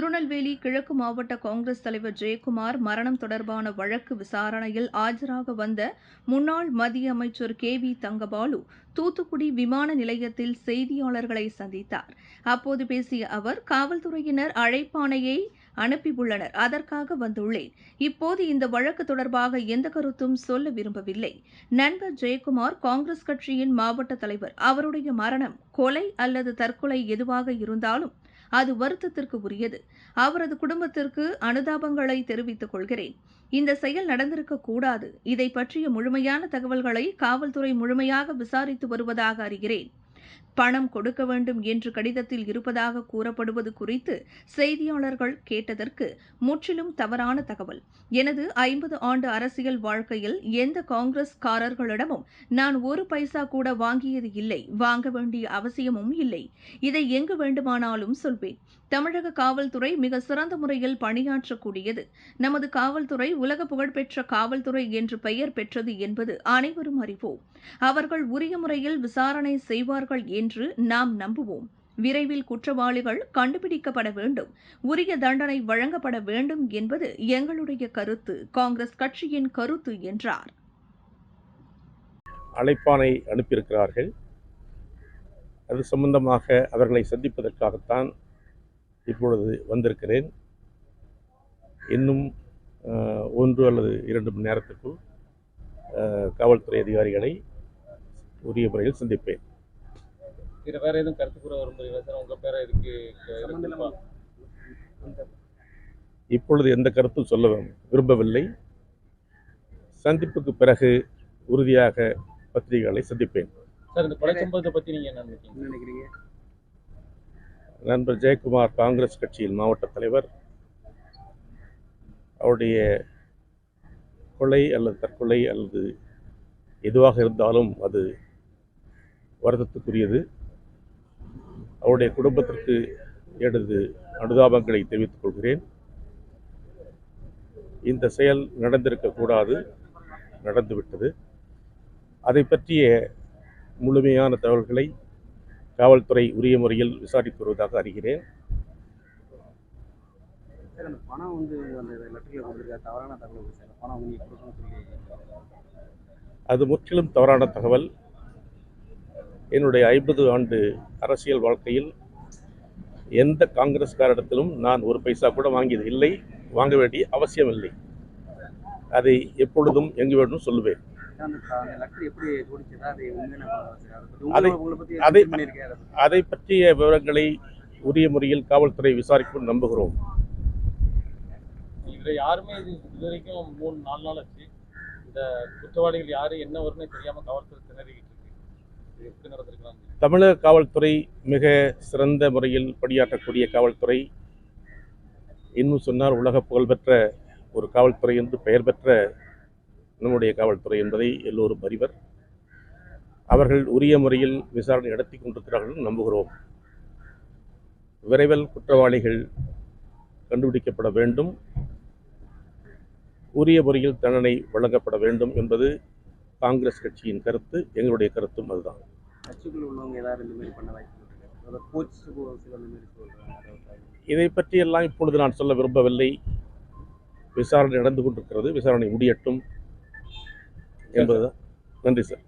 திருநெல்வேலி கிழக்கு மாவட்ட காங்கிரஸ் தலைவர் ஜெயக்குமார் மரணம் தொடர்பான வழக்கு விசாரணையில் ஆஜராக வந்த முன்னாள் மத்திய அமைச்சர் கே. வி. தங்கபாலு தூத்துக்குடி விமான நிலையத்தில் செய்தியாளர்களை சந்தித்தார். அப்போது பேசிய அவர் காவல்துறையினர் அழைப்பாணையை அனுப்பியுள்ளனர். அதற்காக வந்துள்ளேன். இப்போது இந்த வழக்கு தொடர்பாக எந்த கருத்தும் சொல்ல விரும்பவில்லை. நண்பர் ஜெயக்குமார் காங்கிரஸ் கட்சியின் மாவட்ட தலைவர். அவருடைய மரணம் கொலை அல்லது தற்கொலை எதுவாக இருந்தாலும் அது வருத்தத்திற்கு உரியது அவரது குடும்பத்திற்கு அனுதாபங்களை தெரிவித்துக் கொள்கிறேன். இந்த செயல் நடந்திருக்க கூடாது. இதை பற்றிய முழுமையான தகவல்களை காவல்துறை முழுமையாக விசாரித்து வருவதாக அறிகிறேன். பணம் கொடுக்க வேண்டும் என்று கடிதத்தில் இருப்பதாக கூறப்படுவது குறித்து செய்தியாளர்கள் கேட்டதற்கு முற்றிலும் தவறான தகவல். எனது ஐம்பது ஆண்டு அரசியல் வாழ்க்கையில் எந்த காங்கிரஸ்காரர்களிடமும் நான் ஒரு பைசா கூட வாங்கியது இல்லை. வாங்க வேண்டிய அவசியமும் இல்லை. இதை எங்கு வேண்டுமானாலும் சொல்வேன். தமிழக காவல்துறை மிக சிறந்த முறையில் பணியாற்றக்கூடியது. நமது காவல்துறை உலக புகழ்பெற்ற காவல்துறை என்று பெயர் பெற்றது என்பது அனைவரும் அறிவோம். அவர்கள் உரிய முறையில் விசாரணை செய்வார்கள் என்று நாம் நம்புவோம். விரைவில் குற்றவாளிகள் கண்டுபிடிக்கப்பட வேண்டும். உரிய தண்டனை வழங்கப்பட வேண்டும் என்பது எங்களுடைய கருத்து. காங்கிரஸ் கட்சியின் கருத்து என்றார். அழைப்பானை அனுப்பியிருக்கிறார்கள். அது சம்பந்தமாக அவர்களை சந்திப்பதற்காகத்தான் இப்பொழுது வந்திருக்கிறேன். இன்னும் ஒன்று அல்லது இரண்டு மணி நேரத்துக்குள் காவல்துறை அதிகாரிகளை உரிய முறையில் சந்திப்பேன். வேற வேற எதுவும் கருத்து கூற விரும்புறீங்களா சார்? உங்க பேரை இதுக்கு இப்பொழுது எந்த கருத்தும் சொல்ல விரும்பவில்லை. சந்திப்புக்கு பிறகு உறுதியாக பத்திரிகைகளை சந்திப்பேன். சார் இந்த கொலை சம்பவத்தை பத்தி நீங்க என்ன நினைக்கிறீங்க? நண்பர் ஜெயக்குமார் காங்கிரஸ் கட்சியின் மாவட்ட தலைவர். அவருடைய கொலை அல்லது தற்கொலை அல்லது எதுவாக இருந்தாலும் அது வருத்தத்துக்குரியது. அவருடைய குடும்பத்திற்கு எனது அனுதாபங்களை தெரிவித்துக் கொள்கிறேன். இந்த செயல் நடந்திருக்கக்கூடாது நடந்துவிட்டது. அதை பற்றிய முழுமையான தகவல்களை காவல்துறை உரிய முறையில் விசாரித்து வருவதாக அறிகிறேன் அது முற்றிலும் தவறான தகவல். என்னுடைய ஐம்பது ஆண்டு அரசியல் வாழ்க்கையில் எந்த காங்கிரஸ்காரிடத்திலும் நான் ஒரு பைசா கூட வாங்கியது இல்லை. வாங்க வேண்டிய அவசியம் இல்லை அதை எப்பொழுதும் எங்கு வேண்டும் சொல்லுவேன். அதை பற்றிய விவரங்களை உரிய முறையில் காவல்துறை விசாரிக்கும் நம்புகிறோம். இதுல யாருமே இது இது வரைக்கும் மூணு நாலு நாள் ஆச்சு. இந்த குற்றவாளிகள் யாரு என்ன வரும்னு தெரியாம காவல்துறை திணறிக்கிட்டு இருக்கு. தமிழக காவல்துறை மிக சிறந்த முறையில் பணியாற்றக்கூடிய காவல்துறை. இன்னும் சொன்னார் உலக புகழ்பெற்ற ஒரு காவல்துறை என்று பெயர் பெற்ற நம்முடைய காவல்துறை என்பதை எல்லோரும் அறிவர். அவர்கள் உரிய முறையில் விசாரணை நடத்தி கொண்டிருக்கிறார்கள் நம்புகிறோம். விரைவில் குற்றவாளிகள் கண்டுபிடிக்கப்பட வேண்டும். உரிய முறையில் தண்டனை வழங்கப்பட வேண்டும் என்பது காங்கிரஸ் கட்சியின் கருத்து எங்களுடைய கருத்தும் அதுதான். இதை பற்றியெல்லாம் இப்பொழுது நான் சொல்ல விரும்பவில்லை. விசாரணை நடந்து கொண்டிருக்கிறது. விசாரணை முடியட்டும். என்பதுதான் நன்றி சார்.